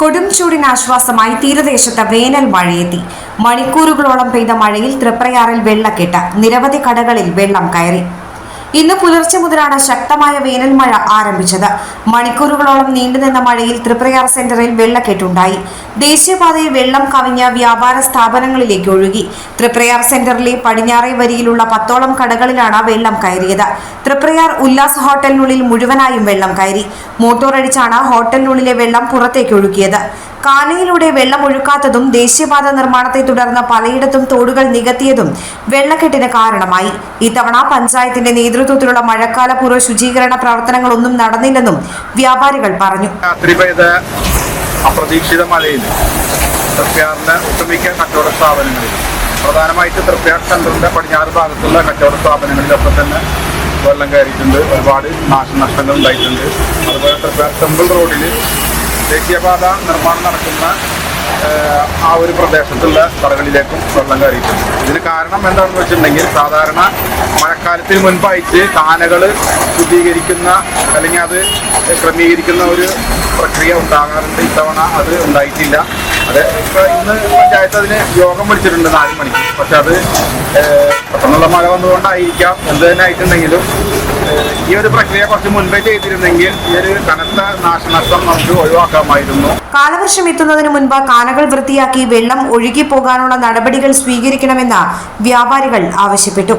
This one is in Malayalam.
കൊടും ചൂടിന് ആശ്വാസമായി തീരദേശത്ത് വേനൽ മഴയെത്തി. മണിക്കൂറുകളോളം പെയ്ത മഴയിൽ തൃപ്രയാറിൽ വെള്ളക്കെട്ട്. നിരവധി കടകളിൽ വെള്ളം കയറി. ഇന്ന് പുലർച്ചെ മുതലാണ് ശക്തമായ വേനൽ മഴ ആരംഭിച്ചത്. മണിക്കൂറുകളോളം നീണ്ടുനിന്ന മഴയിൽ ത്രിപ്രയാർ സെന്ററിൽ വെള്ളക്കെട്ടുണ്ടായി. ദേശീയപാതയിൽ വെള്ളം കവിഞ്ഞ വ്യാപാര സ്ഥാപനങ്ങളിലേക്ക് ഒഴുകി. ത്രിപ്രയാർ സെന്ററിലെ പടിഞ്ഞാറേ വരിയിലുള്ള പത്തോളം കടകളിലാണ് വെള്ളം കയറിയത്. ത്രിപ്രയാർ ഉല്ലാസ് ഹോട്ടലിനുള്ളിൽ മുഴുവനായും വെള്ളം കയറി. മോട്ടോർ അടിച്ചാണ് ഹോട്ടലിനുള്ളിലെ വെള്ളം പുറത്തേക്ക് ഒഴുകിയത്. കാനയിലൂടെ വെള്ളം ഒഴുക്കാത്തതും ദേശീയപാത നിർമ്മാണത്തെ തുടർന്ന് പലയിടത്തും തോടുകൾ നികത്തിയതും വെള്ളക്കെട്ടിന് കാരണമായി. ഇത്തവണ പഞ്ചായത്തിന്റെ നേതൃത്വത്തിലുള്ള മഴക്കാല പൂർവ ശുചീകരണ പ്രവർത്തനങ്ങളൊന്നും നടന്നില്ലെന്നും വ്യാപാരികൾ പറഞ്ഞു. രാത്രി അപ്രതീക്ഷിത മഴയിൽ തൃപ്പ്യാറിന്റെ ഒട്ടുമിക്ക കച്ചവട സ്ഥാപനങ്ങളിൽ പ്രധാനമായിട്ട് തൃപ്പ്യാർ സെന്ററിന്റെ പടിഞ്ഞാറ് ഭാഗത്തുള്ള കച്ചവട സ്ഥാപനങ്ങളിലൊക്കെ തന്നെ വെള്ളം കയറിയിട്ടുണ്ട്. ഒരുപാട് നാശനഷ്ടങ്ങൾ ഉണ്ടായിട്ടുണ്ട്. അതുപോലെ തൃപ്പാർ ടെമ്പിൾ റോഡിൽ ദേശീയപാത നിർമ്മാണം നടക്കുന്ന ആ ഒരു പ്രദേശത്തുള്ള കടകളിലേക്കും വെള്ളം കയറിയിട്ടുണ്ട്. ഇതിന് കാരണം എന്താണെന്ന് വെച്ചിട്ടുണ്ടെങ്കിൽ സാധാരണ മഴക്കാലത്തിന് മുൻപായിട്ട് കാനകൾ ശുദ്ധീകരിക്കുന്ന അല്ലെങ്കിൽ അത് ക്രമീകരിക്കുന്ന ഒരു പ്രക്രിയ ഉണ്ടാകാറുണ്ട്. ഇത്തവണ അത് ഉണ്ടായിട്ടില്ല. അത് ഇപ്പൊ ഇന്ന് പഞ്ചായത്ത് അതിന് യോഗം വിളിച്ചിട്ടുണ്ട് നാല് മണിക്ക്. പക്ഷെ അത് പെട്ടെന്നുള്ള മഴ വന്നുകൊണ്ടായിരിക്കാം എന്ത് തന്നെ ആയിട്ടുണ്ടെങ്കിലും ഈ ഒരു പ്രക്രിയ കുറച്ച് മുൻപേ ചെയ്തിരുന്നെങ്കിൽ ഈ ഒരു കനത്ത നാശനഷ്ടം നമുക്ക് ഒഴിവാക്കാമായിരുന്നു. കാലവർഷം എത്തുന്നതിന് മുൻപ് കാനകൾ വൃത്തിയാക്കി വെള്ളം ഒഴുകി പോകാനുള്ള നടപടികൾ സ്വീകരിക്കണമെന്ന് വ്യാപാരികൾ ആവശ്യപ്പെട്ടു.